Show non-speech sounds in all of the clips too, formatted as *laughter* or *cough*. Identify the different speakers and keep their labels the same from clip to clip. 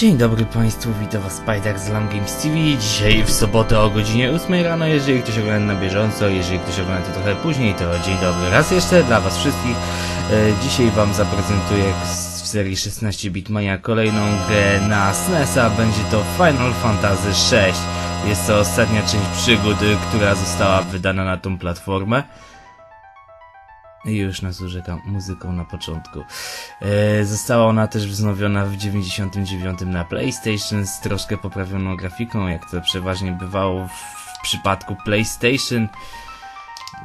Speaker 1: Dzień dobry Państwu, witam Was Spider z Lam Games TV. Dzisiaj w sobotę o godzinie 8 rano, jeżeli ktoś ogląda na bieżąco, jeżeli ktoś ogląda to trochę później, to dzień dobry raz jeszcze dla Was wszystkich. E, dzisiaj Wam zaprezentuję w serii 16 Bitmania kolejną grę na SNESa, będzie to Final Fantasy VI. Jest to ostatnia część przygód, która została wydana na tą platformę. Już nas urzeka muzyką na początku. E, została ona też wznowiona w 99 na PlayStation z troszkę poprawioną grafiką, jak to przeważnie bywało w przypadku PlayStation.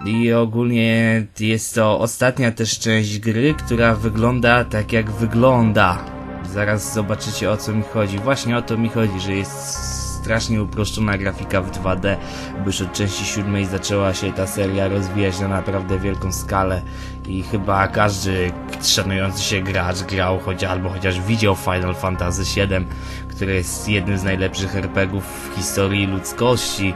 Speaker 1: I ogólnie jest to ostatnia też część gry, która wygląda tak jak wygląda. Zaraz zobaczycie o co mi chodzi. Właśnie o to mi chodzi, że jest strasznie uproszczona grafika w 2D, bo już od części siódmej zaczęła się ta seria rozwijać na naprawdę wielką skalę i chyba każdy szanujący się gracz grał choć albo chociaż widział Final Fantasy VII, które jest jednym z najlepszych RPGów w historii ludzkości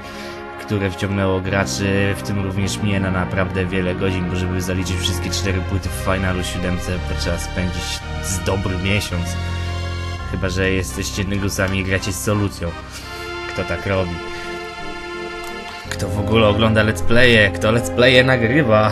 Speaker 1: które wciągnęło graczy, w tym również mnie na naprawdę wiele godzin, bo żeby zaliczyć wszystkie cztery płyty w finalu 7 trzeba spędzić z dobry miesiąc. Chyba, że jesteście nygusami i gracie z solucją. Kto tak robi? Kto w ogóle ogląda let's playe? Kto let's playe nagrywa? *laughs*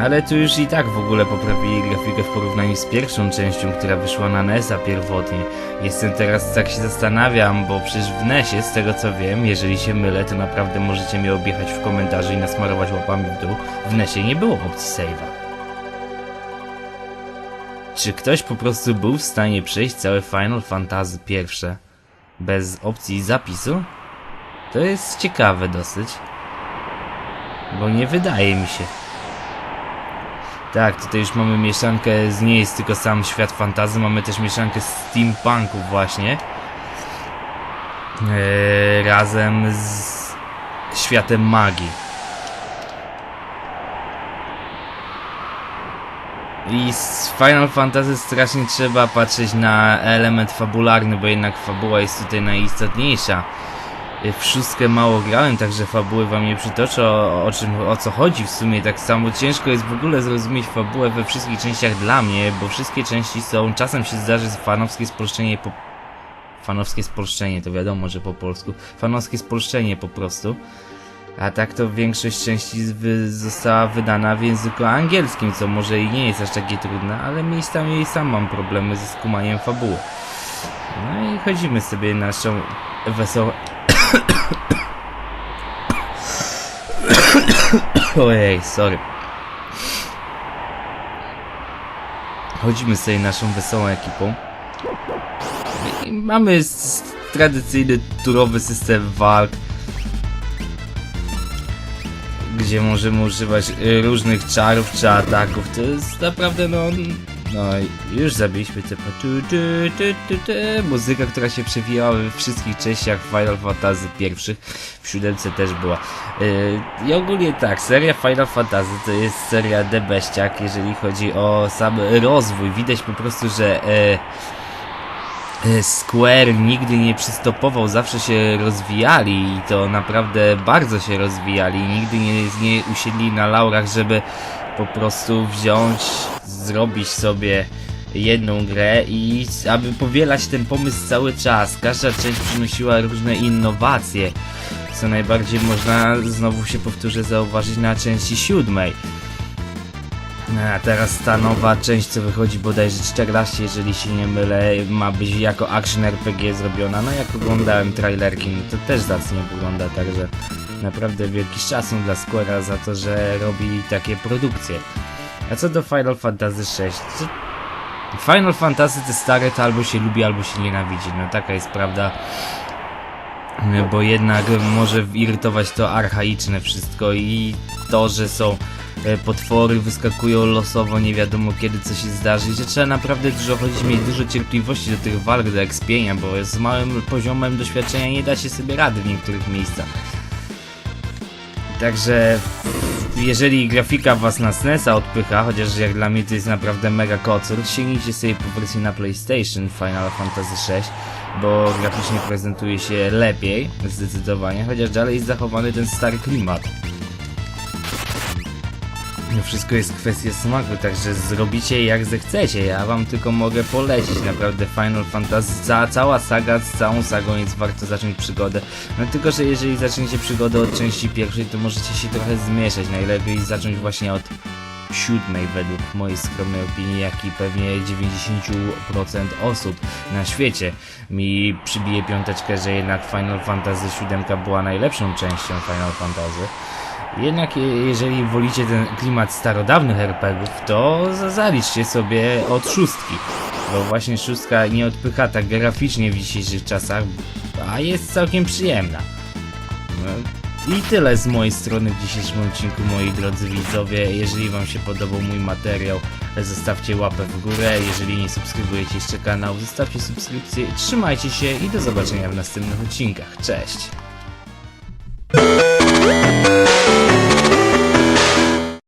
Speaker 1: Ale tu już i tak w ogóle poprawili grafikę w porównaniu z pierwszą częścią, która wyszła na NES-a pierwotnie. Jestem teraz, tak się zastanawiam, bo przecież w NES-ie, z tego co wiem, jeżeli się mylę, to naprawdę możecie mnie objechać w komentarzu i nasmarować łapami w dół. W NES-ie nie było opcji save'a. Czy ktoś po prostu był w stanie przejść całe Final Fantasy pierwsze bez opcji zapisu? To jest ciekawe dosyć. Bo nie wydaje mi się. Tak, tutaj już mamy mieszankę, z nie jest tylko sam świat fantazy, mamy też mieszankę steampunków właśnie. Eee, razem z światem magii. I z Final Fantasy strasznie trzeba patrzeć na element fabularny, bo jednak fabuła jest tutaj najistotniejsza. W szóstkę mało grałem, także fabuły wam nie przytoczę o, o czym, o co chodzi w sumie. Tak samo ciężko jest w ogóle zrozumieć fabułę we wszystkich częściach dla mnie, bo wszystkie części są, czasem się zdarzy fanowskie spolszczenie po... Fanowskie spolszczenie, to wiadomo, że po polsku. Fanowskie spolszczenie po prostu. A tak to większość części wy, została wydana w języku angielskim, co może i nie jest aż takie trudne, ale miejscami sam mam problemy ze skumaniem fabuły. No i chodzimy sobie naszą wesołą... *coughs* Ojej, sorry. Chodzimy sobie naszą wesołą ekipą. I mamy tradycyjny turowy system walk, gdzie możemy używać y, różnych czarów czy ataków. To jest naprawdę no... No już zabiliśmy te tu, tu, tu, tu, tu, muzyka, która się przewijała we wszystkich częściach Final Fantasy pierwszych, w siódemce też była. Yy, I ogólnie tak, seria Final Fantasy to jest seria debeściak, jeżeli chodzi o sam rozwój. Widać po prostu, że e, Square nigdy nie przystopował, zawsze się rozwijali i to naprawdę bardzo się rozwijali. Nigdy nie, nie usiedli na laurach, żeby po prostu wziąć, zrobić sobie jedną grę i aby powielać ten pomysł cały czas. Każda część przynosiła różne innowacje. Co najbardziej można, znowu się powtórzę, zauważyć na części siódmej. A teraz ta nowa część, co wychodzi bodajże 14, jeżeli się nie mylę, ma być jako action RPG zrobiona. No jak oglądałem trailerki, no to też zacnie wygląda, także naprawdę wielki szacun dla Square'a za to, że robi takie produkcje. A co do Final Fantasy VI, Final Fantasy te stare to albo się lubi, albo się nienawidzi. No taka jest prawda. Bo jednak może irytować to archaiczne wszystko i to, że są e, potwory, wyskakują losowo, nie wiadomo kiedy co się zdarzy, że trzeba naprawdę dużo chodzić, mieć dużo cierpliwości do tych walk, do ekspienia, bo z małym poziomem doświadczenia nie da się sobie rady w niektórych miejscach. Także jeżeli grafika was na SNESa odpycha, chociaż jak dla mnie to jest naprawdę mega kocur, sięgnijcie sobie po wersję na PlayStation Final Fantasy VI, bo graficznie prezentuje się lepiej, zdecydowanie, chociaż dalej jest zachowany ten stary klimat. Wszystko jest kwestia smaku, także zrobicie jak zechcecie. Ja wam tylko mogę polecić. Naprawdę Final Fantasy, ca cała saga, z całą sagą jest warto zacząć przygodę. No tylko, że jeżeli zaczniecie przygodę od części pierwszej, to możecie się trochę zmieszać. Najlepiej zacząć właśnie od siódmej według mojej skromnej opinii, jak i pewnie 90% osób na świecie mi przybije piąteczkę, że jednak Final Fantasy VII była najlepszą częścią Final Fantasy. Jednak je- jeżeli wolicie ten klimat starodawnych RPGów, to za- zaliczcie sobie od szóstki. Bo właśnie szóstka nie odpycha tak graficznie w dzisiejszych czasach, a jest całkiem przyjemna. No, I tyle z mojej strony w dzisiejszym odcinku, moi drodzy widzowie. Jeżeli Wam się podobał mój materiał, zostawcie łapę w górę. Jeżeli nie subskrybujecie jeszcze kanału, zostawcie subskrypcję. Trzymajcie się i do zobaczenia w następnych odcinkach. Cześć!